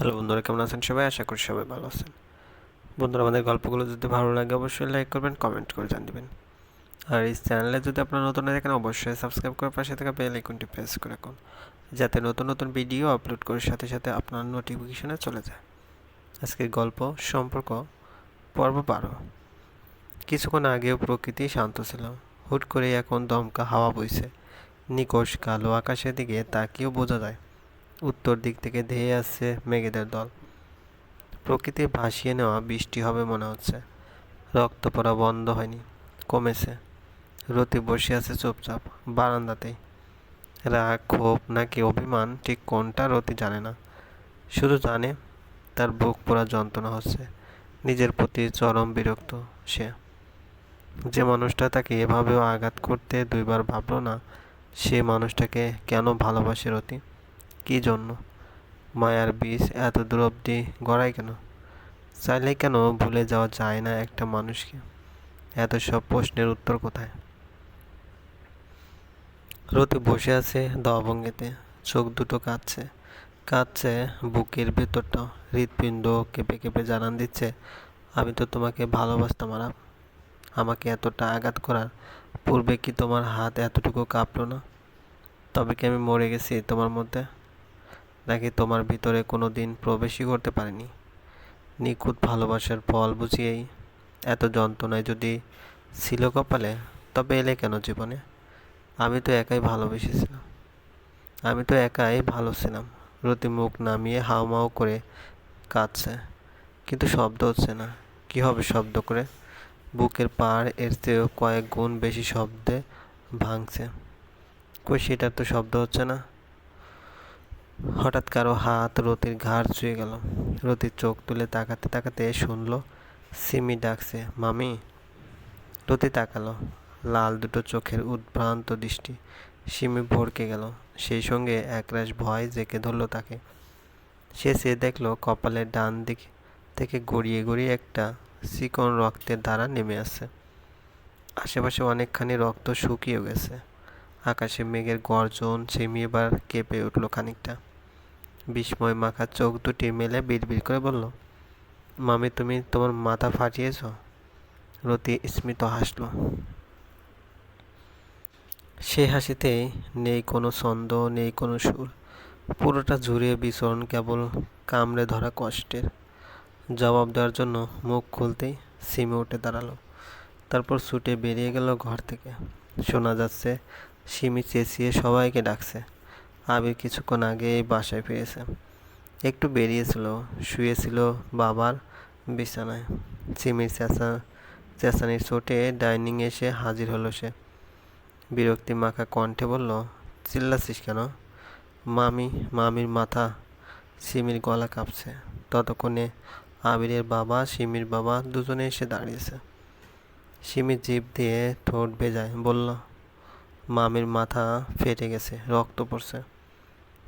Hello বন্ধুরা, কেমন আছেন সবাই? আশা করি সবাই ভালো আছেন। বন্ধুরা, আমাদের গল্পগুলো যদি ভালো লাগে, অবশ্যই লাইক করবেন কমেন্ট করে জান দিবেন আর এই চ্যানেলে যদি আপনারা নতুন হয়ে থাকেন, অবশ্যই সাবস্ক্রাইব করে পাশে থাকা বেল আইকনটি প্রেস করে রাখুন, যাতে নতুন নতুন ভিডিও আপলোড করার সাথে সাথে আপনার নোটিফিকেশনে চলে যায়। আজকের গল্প, সম্পর্ক, পর্ব বারো। কিছুক্ষণ আগেও প্রকৃতি শান্ত ছিল। হুট করে এখন দমকা হাওয়া বইছে। নিকোষ কালো আকাশের দিকে তাকিয়েও বোঝা যায় উত্তর দিক থেকে ধেয়ে আসছে মেঘেদের দল। প্রকৃতি ভাসিয়ে নেওয়া বৃষ্টি হবে মনে হচ্ছে। রক্ত পড়া বন্ধ হয়নি, কমেছে। রতি বসে আছে চুপচাপ, বারান্দাতেই। রাগ, ক্ষোভ নাকি অভিমান, ঠিক কোনটা রতি জানে না। শুধু জানে, তার বুক পোড়া যন্ত্রণা হচ্ছে। নিজের প্রতি চরম বিরক্ত সে। যে মানুষটা তাকে এভাবেও আঘাত করতে দুইবার ভাবলো না, সে মানুষটাকে কেন ভালোবাসে রতি? কী জন্য? মায়ার বীজ এত দূর অবধি গড়ায় কেন? চাইলে কেন ভুলে যাওয়া যায় না একটা মানুষকে? এত সব প্রশ্নের উত্তর কোথায়? রতি বসে আছে দভঙ্গিতে চোখ দুটো কাঁদছে কাঁদছে বুকের ভেতরটা হৃৎপিণ্ড কেঁপে কেঁপে জানান দিচ্ছে, আমি তো তোমাকে ভালোবাসতাম আরাপ আমাকে এতটা আঘাত করার পূর্বে কি তোমার হাত এতটুকু কাঁপলো না? তবে কি আমি মরে গেছি তোমার মধ্যে? নাকি তোমার ভিতরে কোনো দিন প্রবেশই করতে পারিনি? নিখুঁত ভালোবাসার ফল বুঝিয়েই এত যন্ত্রণায় যদি ছিল কপালে, তবে এলে কেন জীবনে? আমি তো একাই ভালোবেসেছিলাম। আমি তো একাই ভালো ছিলাম। রতি মুখ নামিয়ে হাওমাও করে কাঁদছে। কিন্তু শব্দ হচ্ছে না। কি হবে শব্দ করে? বুকের পাড় এর চেয়েও কয়েক গুণ বেশি শব্দে ভাঙছে। কই সেটার তো শব্দ হচ্ছে না। হঠাৎ কারও হাত রতির ঘাড় ছুঁয়ে গেল। রতির চোখ তুলে তাকাতে তাকাতে শুনল, সিমি ডাকছে, মামি? রতি তাকালো, লাল দুটো চোখের উদ্ভ্রান্ত দৃষ্টি। সিমি ভরকে গেল, সেই সঙ্গে একরাশ ভয় জেঁকে ধরল তাকে। সে সে দেখল কপালের ডান দিক থেকে গড়িয়ে গড়িয়ে একটা চিকন রক্তের ধারা নেমে আসছে। আশেপাশে অনেকখানি রক্ত শুকিয়ে গেছে। আকাশে মেঘের গর্জন ছিমিয়ে এবার কেঁপে উঠল খানিকটা। বিস্ময় মাখা চোখ দুটি মেলে বিড়বিড় করে বলল, মামি, তুমি তোমার মাথা ফাটিয়েছ? রতি স্মিত হাসল। সে হাসিতে নেই কোনো ছন্দ, নেই কোনো সুর। পুরোটা ঝুরিয়ে বিচরণ কেবল কামড়ে ধরা কষ্টের। জবাব দেওয়ার জন্য মুখ খুলতেই সিমে উঠে দাঁড়াল। তারপর ছুটে বেরিয়ে গেল ঘর থেকে। শোনা যাচ্ছে, সিমি চেঁচিয়ে সবাইকে ডাকছে। আবির কিছুক্ষণ আগে বাসায় ফিরেছে। একটু বেরিয়েছিল, শুয়েছিল বাবার বিছানায়। সিমির চেঁচা, চেঁচানির চোটে ডাইনিং এসে হাজির হলো সে। বিরক্তি মাখা কণ্ঠে বলল চিল্লাছিস কেন? মামি, মামির মাথা। সিমির গলা কাঁপছে। ততক্ষণে আবিরের বাবা সিমির বাবা দুজনে এসে দাঁড়িয়েছে। সিমি জিভ দিয়ে ঠোঁট বেজায় বলল মামির মাথা ফেটে গেছে, রক্ত পড়ছে।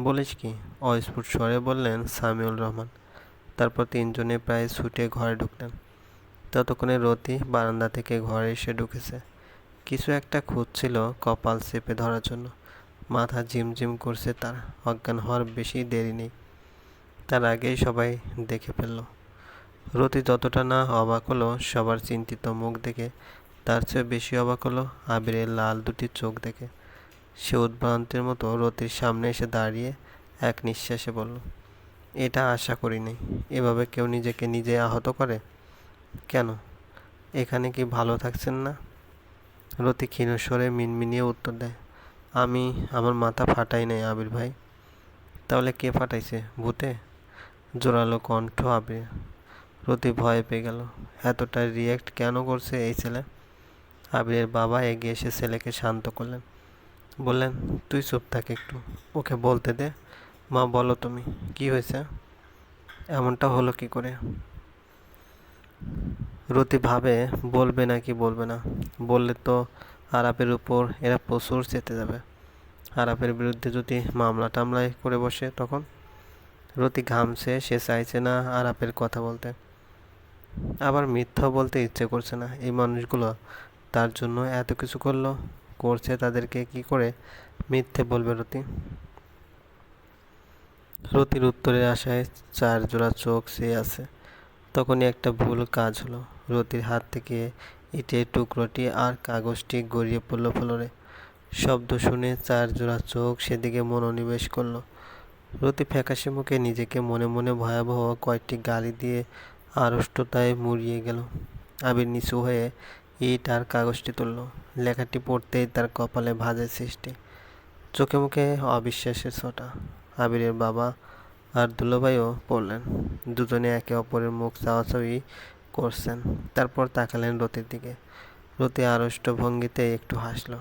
বলিস কি? অস্ফুট স্বরে বললেন সামিউল রহমান। তারপর তিনজনে প্রায় ছুটে ঘরে ঢুকলেন। ততক্ষণে রতি বারান্দা থেকে ঘরে এসে ঢুকেছে। কিছু একটা খুঁজছিল কপাল চেপে ধরার জন্য। মাথা ঝিমঝিম করছে তার, অজ্ঞান হওয়ার বেশি দেরি নেই। তার আগেই সবাই দেখে ফেলল। রতি যতটা না অবাক হলো, সবার চিন্তিত মুখ দেখে তার চেয়ে বেশি অবাক হলো আবিরের লাল দুটি চোখ দেখে। সে উদ্ভ্রান্তের মতো রতির সামনে এসে দাঁড়িয়ে এক নিঃশ্বাসে বলল, এটা আশা করি করিনি। এভাবে কেউ নিজেকে নিজে আহত করে? কেন? এখানে কি ভালো থাকছেন না? রতি ক্ষীণস্বরে মিনমিনিয়ে উত্তর দেয়, আমি, আমার মাথা ফাটাই নাই আবির ভাই। তাহলে কে ফাটাইছে, ভূতে? জোরালো কণ্ঠ আবির। রতি ভয় পেয়ে গেল, এতটা রিয়্যাক্ট কেন করছে এই ছেলে? আবিরের বাবা এগিয়ে এসে ছেলেকে শান্ত করলেন। বললেন, তুই চুপ থাক একটু, ওকে বলতে দে। মা, বলো তুমি, কি হয়েছে? এমনটা হলো কি করে? রতি ভাবে, বলবে না কি বলবে না। বললে তো আরাপের উপর এরা প্রচুর চেতে যাবে। আরাপের বিরুদ্ধে যদি মামলা টামলাই করে বসে তখন? রতি ঘামছে, সে চাইছে না আরাপের কথা বলতে। আবার মিথ্যা বলতে ইচ্ছে করছে না। এই মানুষগুলো তার জন্য এত কিছু করল, করছে তাদেরকে কি করে? মিথ্যে বলবে রতি। রতির উত্তরের আশায় চার জোড়া চোখ চেয়ে আছে। তখনই একটা ভুল কাজ হলো। রতির হাত থেকে ইটের টুকরোটি আর কাগজটি গড়িয়ে পড়ল ফ্লোরে। শব্দ শুনে চার জোড়া চোখ সেদিকে মনোনিবেশ করল। রতি ফ্যাকাশে মুখে নিজেকে মনে মনে ভয়াবহ কয়েকটি গালি দিয়ে আড়ষ্টতায় মুড়িয়ে গেল। আবির নিচু হয়ে ইট আর কাগজটি তুলল। লেখাটি পড়তেই তার কপালে ভাজের সৃষ্টি। চোখে মুখে অবিশ্বাসের ছোটা। আবিরের বাবা আর দুলোভাইও পড়লেন। দুজনে একে অপরের মুখ চাওয়াচাওয়ি করছেন। তারপর তাকালেন রতির দিকে। রতি আড়ষ্ট ভঙ্গিতে একটু হাসল।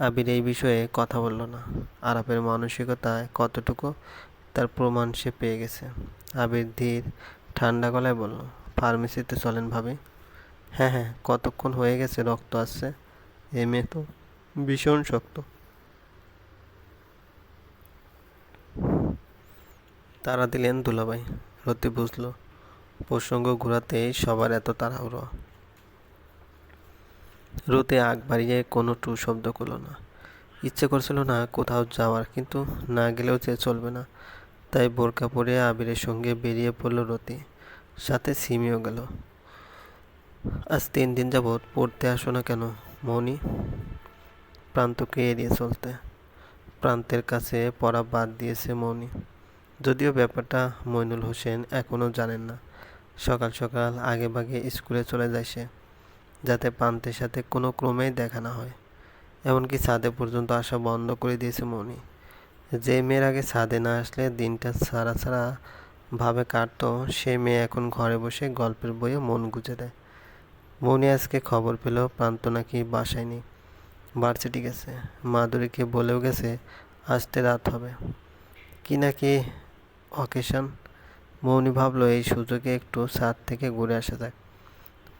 আবির এই বিষয়ে কথা বলল না। আরাপের মানসিকতায় কতটুকু তার প্রমাণ সে পেয়ে গেছে। আবির ধীর, ঠান্ডা গলায় বলল, ফার্মেসিতে চলেন ভাবি। হ্যাঁ হ্যাঁ কতক্ষণ হয়ে গেছে রক্ত আসছে? এ মেয়ে তো ভীষণ শক্ত। তারা দিলেন দুলাভাই। রতি বুঝল, প্রসঙ্গ ঘোরাতেই সবার এত তাড়াহুড়ো। রোতে আগ বাড়িয়ে কোনো টু শব্দ করল না। ইচ্ছে করছিল না কোথাও যাওয়ার, কিন্তু না গেলেও যে চলবে না। তাই বোরকা পরে আবিরের সঙ্গে বেরিয়ে পড়ল রতি। সাথে সিমিও গেল। আজ তিন দিন যাবৎ পড়তে আসো না কেন মৌনি প্রান্তকে এড়িয়ে চলতে। প্রান্তের কাছে পড়া বাদ দিয়েছে মৌনি যদিও ব্যাপারটা মইনুল হোসেন এখনও জানেন না। সকাল সকাল আগে ভাগে স্কুলে চলে যায় সে, যাতে প্রান্তের সাথে কোনো ক্রমেই দেখা না হয়। এমনকি ছাদে পর্যন্ত আসা বন্ধ করে দিয়েছে মনি যে মেয়ের আগে ছাদে না আসলে দিনটা ছাড়া ছাড়া ভাবে কাটত, সে মেয়ে এখন ঘরে বসে গল্পের বইয়ে মন গুজে দেয়। মনি আজকে খবর পেল প্রান্ত নাকি বাসায় নেই। ভার্সিটি গেছে। মাধুরীকে বলেও গেছে, আসতে রাত হবে। কি নাকি অকেশন? মৌনি ভাবলো এই সুযোগে একটু ছাদ থেকে ঘুরে আসা যাক।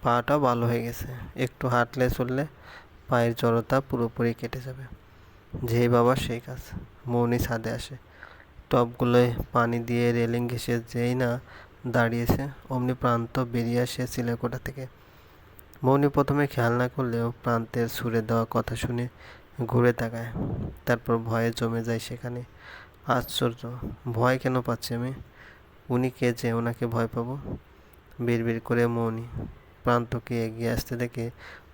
পাটা ভালো হয়ে গেছে। একটু হাঁটলে চললে পায়ের জড়তা পুরোপুরি কেটে যাবে। যেই বাবা সেই কাজ। মৌনি ছাদে আসে। টপগুলোয় পানি দিয়ে রেলিং ঘেসে যেই না দাঁড়িয়েছে, অমনি প্রান্ত বেরিয়ে আসে সিলেকোটা থেকে। মৌনি প্রথমে খেয়াল না করলেও প্রান্তের সুরে দেওয়া কথা শুনে ঘুরে তাকায়। তারপর ভয়ে জমে যায় সেখানে। আশ্চর্য, ভয় কেন পাচ্ছি আমি? উনি কে যে ওনাকে ভয় পাবো? বিড়বিড় করে মৌনি প্রান্তকে এগিয়ে আসতে দেখে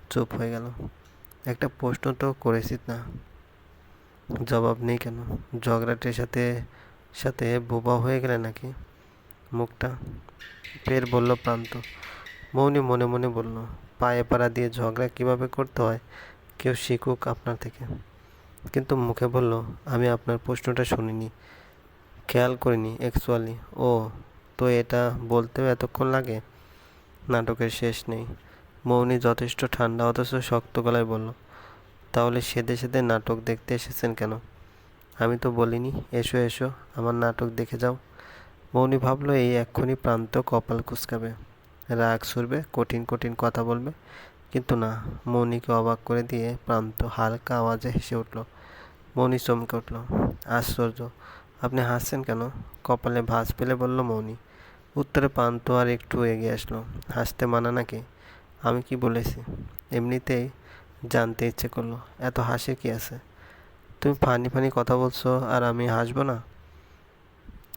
চুপ হয়ে গেল। একটা প্রশ্ন তো করেছি না? জবাব নেই কেন? ঝগড়াটির সাথে সাথে বোবা হয়ে গেলে নাকি? মুখটা ফের বলল প্রান্ত। মৌনি মনে মনে বলল পায়ে পাড়া দিয়ে ঝগড়া কীভাবে করতে হয়, কেউ শিখুক আপনার থেকে। কিন্তু মুখে বলল, আমি আপনার প্রশ্নটা শুনিনি, খেয়াল করিনি অ্যাকচুয়ালি ও, তো এটা বলতেও এতক্ষণ লাগে? নাটকের শেষ নেই। মৌনি যথেষ্ট ঠান্ডা অথচ শক্ত গলায় বলল, তাহলে সেদে সেদে নাটক দেখতে এসেছেন কেন? আমি তো বলিনি, এসো এসো, আমার নাটক দেখে যাও। মৌনি ভাবলো, এই এক্ষুনি প্রান্ত কপাল কুচকাবে। রাগ সুরবে কঠিন কঠিন কথা বলবে। কিন্তু না মৌনিকে অবাক করে দিয়ে প্রান্ত হালকা আওয়াজে হেসে উঠল। মৌনি চমকে উঠল। আশ্চর্য, আপনি হাসছেন কেন? কপালে ভাঁজ পেলে বলল মৌনি উত্তরে প্রান্ত আর একটু এগিয়ে আসলো। হাসতে মানা নাকি? আমি কি বলেছি? এমনিতেই জানতে ইচ্ছে করল। এত হাসে কি আছে? তুমি ফানি ফানি কথা বলছো আর আমি হাসবো না?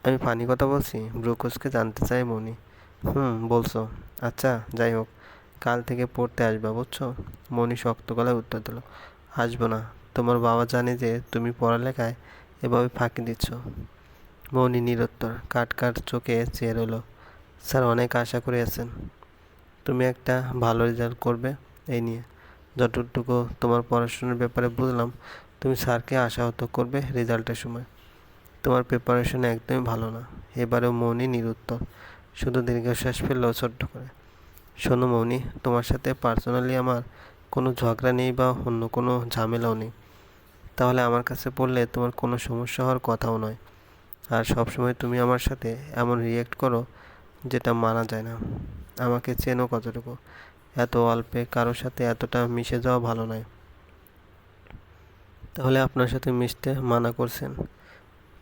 আমি ফানি কথা বলছি? ব্রুকোসকে জানতে চাই মনি হুম, বলছো। আচ্ছা যাই হোক। কাল থেকে পড়তে আসবা, বুঝছ? মনি শক্ত গলায় উত্তর দিল, আসব না। তোমার বাবা জানে যে তুমি পড়ালেখায় এভাবে ফাঁকি দিচ্ছ। মৌনি নিরুত্তর, কাট কাট চোখে চেয়ে রইল, স্যার, অনেক আশা করে আছেন। তুমি একটা ভালো রেজাল্ট করবে এই নিয়ে। যতটুকু তোমার পড়াশোনার ব্যাপারে বুঝলাম, তুমি স্যারকে আশাহত করবে রেজাল্টের সময়। তোমার প্রিপারেশন একদমই ভালো না। এবারেও মৌনি নিরুত্তর শুধু দীর্ঘশ্বাস ফেললেও ছোট্ট করে। শোনো মৌনি, তোমার সাথে পার্সোনালি আমার কোনো ঝগড়া নেই বা অন্য কোনো ঝামেলাও নেই। তাহলে আমার কাছে পড়লে তোমার কোনো সমস্যা হওয়ার কথাও নয়। আর সবসময় তুমি আমার সাথে এমন রিয়েক্ট করো যেটা মানা যায় না। আমাকে চেনো কতটুকু? এত অল্পে কারোর সাথে এতটা মিশে যাওয়া ভালো নয়। তাহলে আপনার সাথে মিশতে মানা করছেন।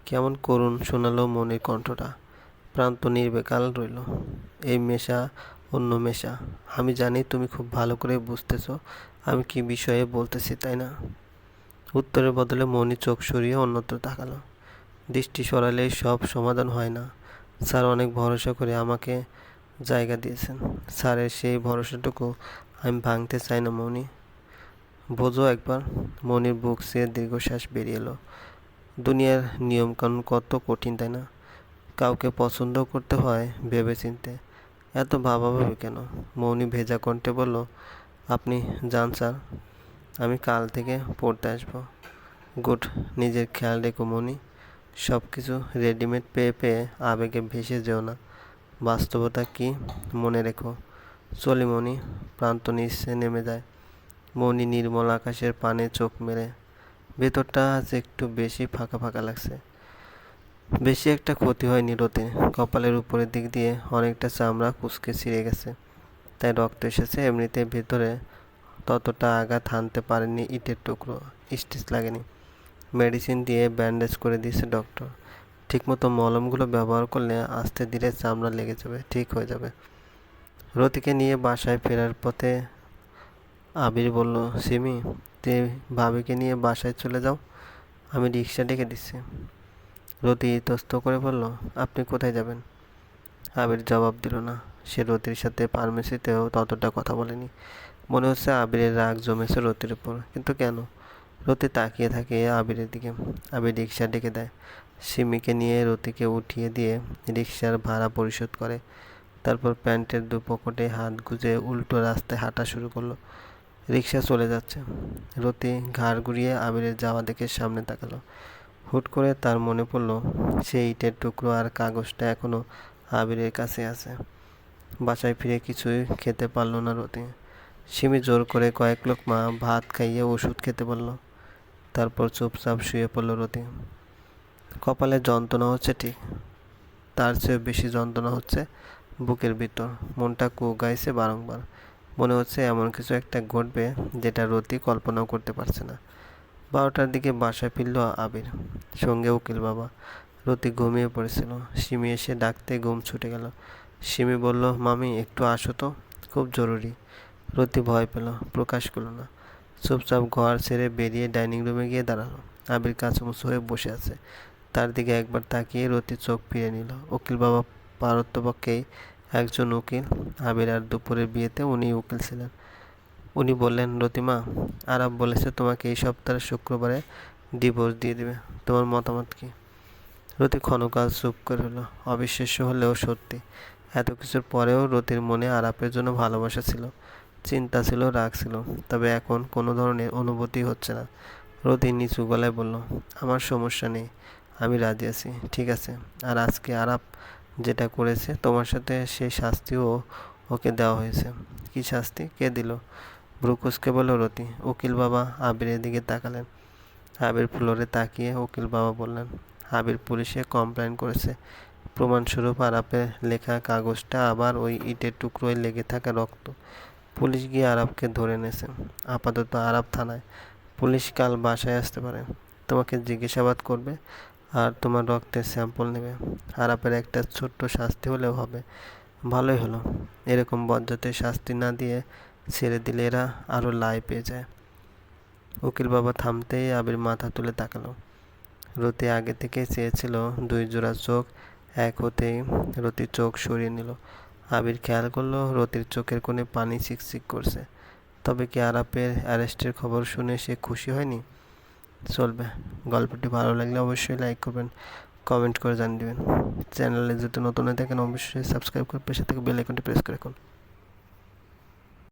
কেমন করুন শোনালো মনের কণ্ঠটা। প্রান্ত নির্বেকাল রইল। এই মেশা অন্য মেশা। আমি জানি তুমি খুব ভালো করে বুঝতেছো আমি কি বিষয়ে বলতেছি, তাই না? উত্তরের বদলে মনি চোখ সরিয়ে অন্যত্র তাকালো। দৃষ্টি সরালে সব সমাধান হয় না। স্যার অনেক ভরসা করে আমাকে জায়গা দিয়েছেন। স্যারের সেই ভরসাটুকু আমি ভাঙতে চাই না, মনি। বোঝো একবার, মনির বুক সে দীর্ঘশ্বাস বেরিয়ে এলো। দুনিয়ার নিয়মকানুন কত কঠিন, তাই না? কাউকে পছন্দ করতে হয় ভেবে চিনতে এত ভাবাভাবি কেন? মৌনি ভেজা কণ্ঠে বলল, আপনি যান স্যার, আমি কাল থেকে পড়তে আসব। গুড, নিজের খেয়াল রেখো মনি। সব কিছু রেডিমেড পেয়ে পেয়ে আবেগে ভেসে যেও না। বাস্তবতা কি মনে রেখো। চলি মনি, প্রান্ত নিঃশ্বে নেমে যায়। মনি নির্মল আকাশের পানে চোখ মেরে ভেতরটা আজ একটু বেশি ফাঁকা ফাঁকা লাগছে। বেশি একটা ক্ষতি হয়নি রোতে কপালের উপরের দিক দিয়ে অনেকটা চামড়া কুচকে ছিঁড়ে গেছে। তাই রক্ত এসেছে এমনিতে ভেতরে ততটা আঘাত হানতে পারেনি ইটের টুকরো। স্টিচ লাগেনি। মেডিসিন দিয়ে ব্যান্ডেজ করে দিয়েছে ডক্টর। ঠিকমতো মলমগুলো ব্যবহার করলে আস্তে ধীরে চামড়া লেগে যাবে, ঠিক হয়ে যাবে। রতিকে নিয়ে বাসায় ফেরার পথে আবির বলল, সিমি তুই ভাবিকে নিয়ে বাসায় চলে যাও। আমি রিক্সা ডেকে দিচ্ছি। রতি ইতস্ত করে বলল, আপনি কোথায় যাবেন? আবির জবাব দিল না। সে রতির সাথে ফার্মেসিতেও ততটা কথা বলেনি। মনে হচ্ছে আবিরের রাগ জমেছে রতির উপর। কিন্তু কেন? রতি তাকিয়ে থাকে আবিরের দিকে। আবির রিক্সা ডেকে দেয়। সিমিকে নিয়ে রতিকে উঠিয়ে দিয়ে রিক্সার ভাড়া পরিশোধ করে। তারপর প্যান্টের দু পকেটে হাত গুজে উল্টো রাস্তায় হাঁটা শুরু করল। রিক্সা চলে যাচ্ছে। রতি ঘাড় ঘুরিয়ে আবিরের যাওয়া দেখে সামনে তাকালো। হুট করে তার মনে পড়ল সেই ইটের টুকরো আর কাগজটা এখনও আবিরের কাছে আছে। বাসায় ফিরে কিছুই খেতে পারল না রতি। সিমি জোর করে কয়েক লোক মা ভাত খাইয়ে ওষুধ খেতে বলল। তারপর চুপচাপ শুয়ে পড়ল রতি। কপালে যন্ত্রণা হচ্ছে ঠিক। তার চেয়ে বেশি যন্ত্রণা হচ্ছে বুকের ভিতর। মনটা কু গাইছে বারংবার। মনে হচ্ছে এমন কিছু একটা ঘটবে যেটা রতি কল্পনাও করতে পারছে না। বারোটার দিকে বাসায় ফিরল আবির। সঙ্গে উকিল বাবা। রতি ঘুমিয়ে পড়েছিল। সিমি এসে ডাকতে ঘুম ছুটে গেল। সিমি বলল, মামি, একটু আসো তো। খুব জরুরি। রতি ভয় পেল, প্রকাশ করল না। চুপচাপ ঘর ছেড়ে বেরিয়ে ডাইনিং রুমে গিয়ে দাঁড়াল। আবির কাছামুচু হয়ে বসে আছে। তার দিকে একবার তাকিয়ে রতি চোখ ফিরে নিল। উকিল বাবা পারত্যপক্ষেই একজন উকিল। আবির আর দুপুরের বিয়েতে উনি উকিল ছিলেন। উনি বললেন, রতিমা আরব বলেছে তোমাকে এই সপ্তাহের শুক্রবারে ডিভোর্স দিয়ে দেবে। তোমার মতামত কি? রতি ক্ষণকাল চুপ করে হলো অবিশ্বাস্য হলেও সত্যি, এত কিছুর পরেও রতির মনে আরাপের জন্য ভালোবাসা ছিল, চিন্তা ছিল, রাগ ছিল, তবে এখন কোনো ধরনের অনুভূতি হচ্ছে না। রতি নিচু গলায় বলল, আমার সমস্যা নেই, আমি রাজি আছি, ঠিক আছে। আর আজকে আরাপ যেটা করেছে তোমার সাথে সেই শাস্তিও ওকে দেওয়া হয়েছে। কি শাস্তি? কে দিল? ব্রুকুসকে বলল রতি। উকিল বাবা আবিরের দিকে তাকালেন। আবির ফ্লোরে তাকিয়ে উকিল বাবা বললেন, আবির পুলিশে কমপ্লেন করেছে। প্রমাণস্বরূপ আরাপের লেখা কাগজটা আবার ওই ইটের টুকরোয় লেগে থাকা রক্ত। পুলিশ গিয়ে আরাবকে ধরে এনেছে আপাতত আরাব থানায়। পুলিশ কাল বাসায় আসতে পারে। তোমাকে জিজ্ঞাসাবাদ করবে আর তোমার রক্তের স্যাম্পল নেবে। আরাপের একটা ছোট্ট শাস্তি হলেও হবে। ভালোই হলো। এরকম বজ্জাতের শাস্তি না দিয়ে ছেড়ে দিলে এরা আরও লাই পেয়ে যায়। উকিল বাবা থামতেই আবির মাথা তুলে তাকালো। রতি আগে থেকে চেয়েছিল দুই জোড়া চোখ, এক হতেই রতির চোখ সরিয়ে নিল। আবির খেয়াল করল রতির চোখের কোণে পানি চিকচিক করছে। তবে কি আরাপের অ্যারেস্টের খবর শুনে সে খুশি হয়নি? চলবে। গল্পটি ভালো লাগলে অবশ্যই লাইক করবেন, কমেন্ট করে জানিয়ে দেবেন। চ্যানেলে যদি নতুন হয়ে থাকেন, অবশ্যই সাবস্ক্রাইব করে পেশে থেকে বেল আইকনটি প্রেস করে রাখুন।